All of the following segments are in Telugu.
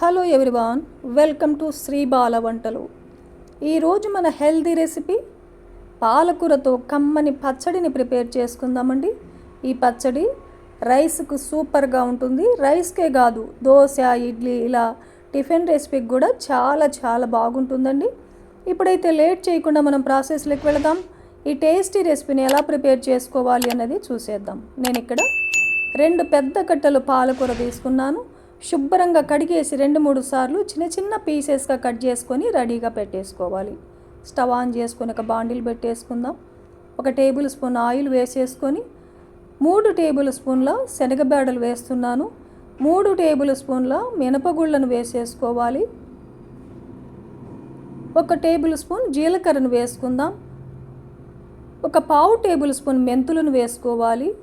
Hello everyone welcome to Sri Bala వంటలు ఈరోజు మన హెల్దీ రెసిపీ పాలకూరతో కమ్మని పచ్చడిని ప్రిపేర్ చేసుకుందామండి. ఈ పచ్చడి రైస్కు సూపర్గా ఉంటుంది. రైస్కే కాదు దోశ ఇడ్లీ ఇలా టిఫిన్ రెసిపీకి కూడా చాలా చాలా బాగుంటుందండి. ఇప్పుడైతే లేట్ చేయకుండా మనం ప్రాసెస్లోకి వెళదాం. ఈ టేస్టీ రెసిపీని ఎలా ప్రిపేర్ చేసుకోవాలి అన్నది చూసేద్దాం. నేను ఇక్కడ రెండు పెద్ద కట్టలు పాలకూర తీసుకున్నాను. శుభ్రంగా కడిగేసి రెండు మూడు సార్లు చిన్న చిన్న పీసెస్గా కట్ చేసుకొని రెడీగా పెట్టేసుకోవాలి. స్టవ్ ఆన్ చేసుకొని ఒక బాండిల్ పెట్టేసుకుందాం. ఒక టేబుల్ స్పూన్ ఆయిల్ వేసేసుకొని మూడు టేబుల్ స్పూన్ల శనగబేడలు వేస్తున్నాను. మూడు టేబుల్ స్పూన్ల మినపగుళ్ళను వేసేసుకోవాలి. ఒక టేబుల్ స్పూన్ జీలకర్రను వేసుకుందాం. ఒక పావు టేబుల్ స్పూన్ మెంతులను వేసుకోవాలి.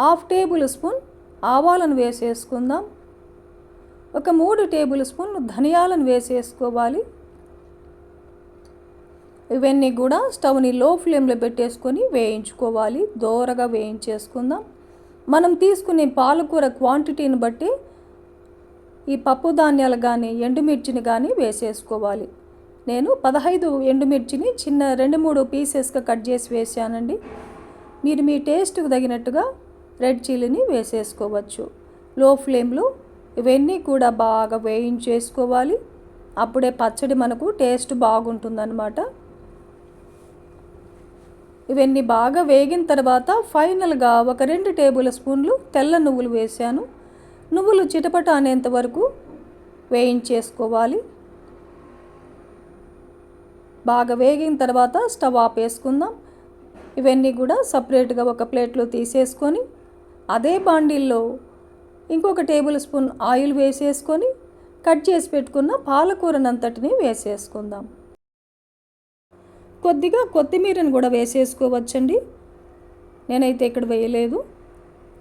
హాఫ్ టేబుల్ స్పూన్ ఆవాలను వేసేసుకుందాం. ఒక మూడు టేబుల్ స్పూన్ ధనియాలను వేసేసుకోవాలి. ఇవన్నీ కూడా స్టవ్ని లో ఫ్లేమ్లో పెట్టేసుకొని వేయించుకోవాలి. దోరగా వేయించేసుకుందాం. మనం తీసుకునే పాలకూర క్వాంటిటీని బట్టి ఈ పప్పు ధాన్యాలు కానీ ఎండుమిర్చిని కానీ వేసేసుకోవాలి. నేను పదహైదు ఎండుమిర్చిని చిన్న రెండు మూడు పీసెస్గా కట్ చేసి వేసానండి. మీరు మీ టేస్ట్కు తగినట్టుగా రెడ్ చిల్లీని వేసేసుకోవచ్చు. లో ఫ్లేమ్లో ఇవన్నీ కూడా బాగా వేయించేసుకోవాలి. అప్పుడే పచ్చడి మనకు టేస్ట్ బాగుంటుందన్నమాట. ఇవన్నీ బాగా వేగిన తర్వాత ఫైనల్గా ఒక రెండు టేబుల్ స్పూన్లు తెల్ల నువ్వులు వేసాను. నువ్వులు చిటపట అనేంత వరకు వేయించేసుకోవాలి. బాగా వేగిన తర్వాత స్టవ్ ఆపేసుకుందాం. ఇవన్నీ కూడా సపరేట్గా ఒక ప్లేట్లో తీసేసుకొని అదే బాండిల్లో ఇంకొక టేబుల్ స్పూన్ ఆయిల్ వేసేసుకొని కట్ చేసి పెట్టుకున్న పాలకూరనంతటిని వేసేసుకుందాం. కొద్దిగా కొత్తిమీరను కూడా వేసేసుకోవచ్చండి. నేనైతే ఇక్కడ వేయలేదు.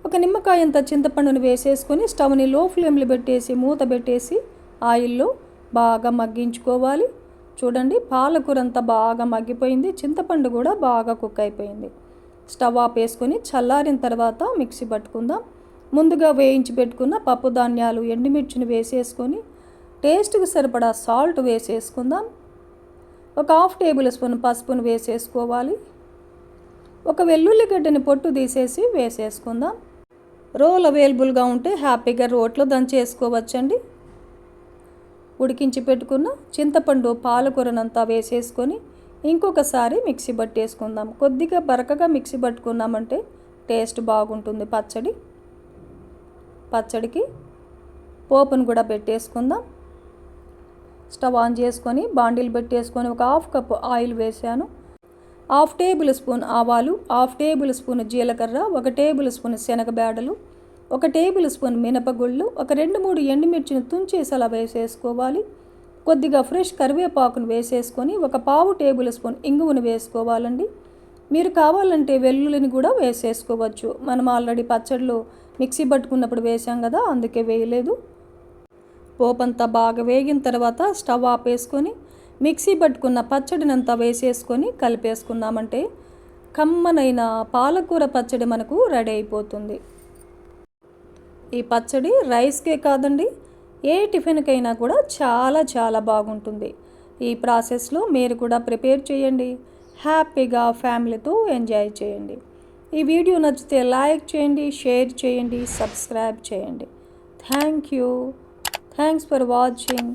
ఒక నిమ్మకాయ అంత చింతపండును వేసేసుకొని స్టవ్ని లో ఫ్లేమ్లో పెట్టేసి మూత పెట్టేసి ఆయిల్లో బాగా మగ్గించుకోవాలి. చూడండి పాలకూర అంతా బాగా మగ్గిపోయింది. చింతపండు కూడా బాగా కుక్ అయిపోయింది. స్టవ్ ఆపేసుకొని చల్లారిన తర్వాత మిక్సీ పట్టుకుందాం. ముందుగా వేయించి పెట్టుకున్న పప్పు ధాన్యాలు ఎండుమిర్చిని వేసేసుకొని టేస్ట్కి సరిపడా సాల్ట్ వేసేసుకుందాం. ఒక హాఫ్ టేబుల్ స్పూన్ పసుపును వేసేసుకోవాలి. ఒక వెల్లుల్లిగడ్డని పొట్టు తీసేసి వేసేసుకుందాం. రోల్ అవైలబుల్గా ఉంటే హ్యాపీగా రోట్లో దంచేసుకోవచ్చండి. ఉడికించి పెట్టుకున్న చింతపండు పాలకూరనంతా వేసేసుకొని ఇంకొకసారి మిక్సీ పట్టేసుకుందాం కొద్దిగా బరకగా మిక్సీ పట్టుకున్నామంటే టేస్ట్ బాగుంటుంది పచ్చడి. పచ్చడికి పోపును కూడా పెట్టేసుకుందాం. స్టవ్ ఆన్ చేసుకొని బాండిల్ పెట్టేసుకొని ఒక హాఫ్ కప్ ఆయిల్ వేసాను. హాఫ్ టేబుల్ స్పూన్ ఆవాలు హాఫ్ టేబుల్ స్పూన్ జీలకర్ర ఒక టేబుల్ స్పూన్ శనగబేడలు ఒక టేబుల్ స్పూన్ మినపగుళ్ళు ఒక రెండు మూడు ఎండుమిర్చిని తుంచేసి అలా వేసేసుకోవాలి. కొద్దిగా ఫ్రెష్ కరివేపాకును వేసేసుకొని ఒక పావు టేబుల్ స్పూన్ ఇంగువను వేసుకోవాలండి. మీరు కావాలంటే వెల్లుల్లిని కూడా వేసేసుకోవచ్చు. మనం ఆల్రెడీ పచ్చడిలో మిక్సీ పట్టుకున్నప్పుడు వేసాం కదా అందుకే వేయలేదు. పోపంతా బాగా వేగిన తర్వాత స్టవ్ ఆపేసుకొని మిక్సీ పట్టుకున్న పచ్చడినంతా వేసేసుకొని కలిపేసుకున్నామంటే కమ్మనైన పాలకూర పచ్చడి మనకు రెడీ అయిపోతుంది. ఈ పచ్చడి రైస్కే కాదండి ఏ టిఫిన్కైనా కూడా చాలా చాలా బాగుంటుంది. ఈ ప్రాసెస్లో మీరు కూడా ప్రిపేర్ చేయండి. హ్యాపీగా ఫ్యామిలీతో ఎంజాయ్ చేయండి. ఈ వీడియో నచ్చితే లైక్ చేయండి షేర్ చేయండి సబ్స్క్రైబ్ చేయండి. Thank you. Thanks for watching.